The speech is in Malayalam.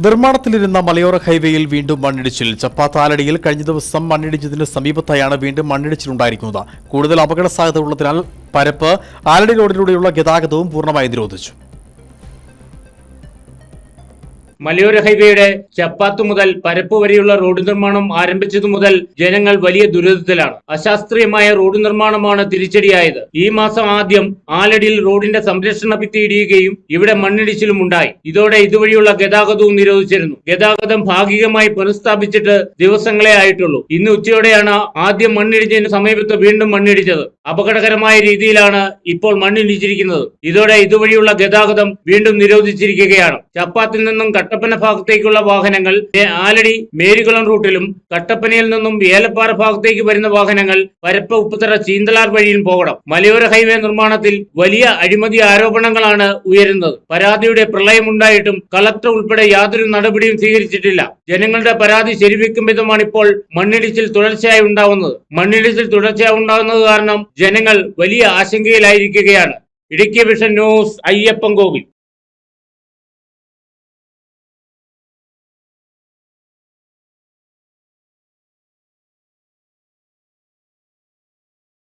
നിർമ്മാണത്തിലിരുന്ന മലയോര ഹൈവേയിൽ വീണ്ടും മണ്ണിടിച്ചിൽ. ചപ്പാത്താലടിയിൽ കഴിഞ്ഞ ദിവസം മണ്ണിടിച്ചതിന് സമീപത്തായാണ് വീണ്ടും മണ്ണിടിച്ചിലുണ്ടായിരിക്കുന്നത്. കൂടുതൽ അപകട സാധ്യത ഉള്ളതിനാൽ പരപ്പ് ആലടി റോഡിലൂടെയുള്ള ഗതാഗതവും പൂർണമായി നിരോധിച്ചു. മലയോര ഹൈവേയുടെ ചപ്പാത്ത് മുതൽ പരപ്പ് വരെയുള്ള റോഡ് നിർമ്മാണം ആരംഭിച്ചതു മുതൽ ജനങ്ങൾ വലിയ ദുരിതത്തിലാണ്. അശാസ്ത്രീയമായ റോഡ് നിർമ്മാണമാണ് തിരിച്ചടിയായത്. ഈ മാസം ആദ്യം ആലടിയിൽ റോഡിന്റെ സംരക്ഷണ ഭിത്തി ഇടിയുകയും ഇവിടെ മണ്ണിടിച്ചിലും ഉണ്ടായി. ഇതോടെ ഇതുവഴിയുള്ള ഗതാഗതവും നിരോധിച്ചിരുന്നു. ഗതാഗതം ഭാഗികമായി പുനഃസ്ഥാപിച്ചിട്ട് ദിവസങ്ങളെ ആയിട്ടുള്ളൂ. ഇന്ന് ഉച്ചയോടെയാണ് ആദ്യം മണ്ണിടിച്ചതിന് സമീപത്ത് വീണ്ടും മണ്ണിടിച്ചത് അപകടകരമായ രീതിയിലാണ് ഇപ്പോൾ മണ്ണിടിച്ചിരിക്കുന്നത് ഇതോടെ ഇതുവഴിയുള്ള ഗതാഗതം വീണ്ടും നിരോധിച്ചിരിക്കുകയാണ്. ചപ്പാത്തിൽ നിന്നും കട്ടപ്പന ഭാഗത്തേക്കുള്ള വാഹനങ്ങൾ ആലടി മേരികുളം റൂട്ടിലും കട്ടപ്പനയിൽ നിന്നും ഏലപ്പാറ ഭാഗത്തേക്ക് വരുന്ന വാഹനങ്ങൾ പരപ്പ ഉപ്പുതറ ചീന്തലാർ വഴിയും പോകണം. മലയോര ഹൈവേ നിർമ്മാണത്തിൽ വലിയ അഴിമതി ആരോപണങ്ങളാണ് ഉയരുന്നത്. പരാതിയുടെ പ്രളയമുണ്ടായിട്ടും കളക്ടർ ഉൾപ്പെടെ യാതൊരു നടപടിയും സ്വീകരിച്ചിട്ടില്ല. ജനങ്ങളുടെ പരാതി ശരിവെക്കും വിധമാണ് ഇപ്പോൾ മണ്ണിടിച്ചിൽ തുടർച്ചയായി ഉണ്ടാവുന്നത്. മണ്ണിടിച്ചിൽ തുടർച്ചയായി ഉണ്ടാകുന്നത് കാരണം ജനങ്ങൾ വലിയ ആശങ്കയിലായിരിക്കുകയാണ്. Idukki vision news Ayyappan Kovil.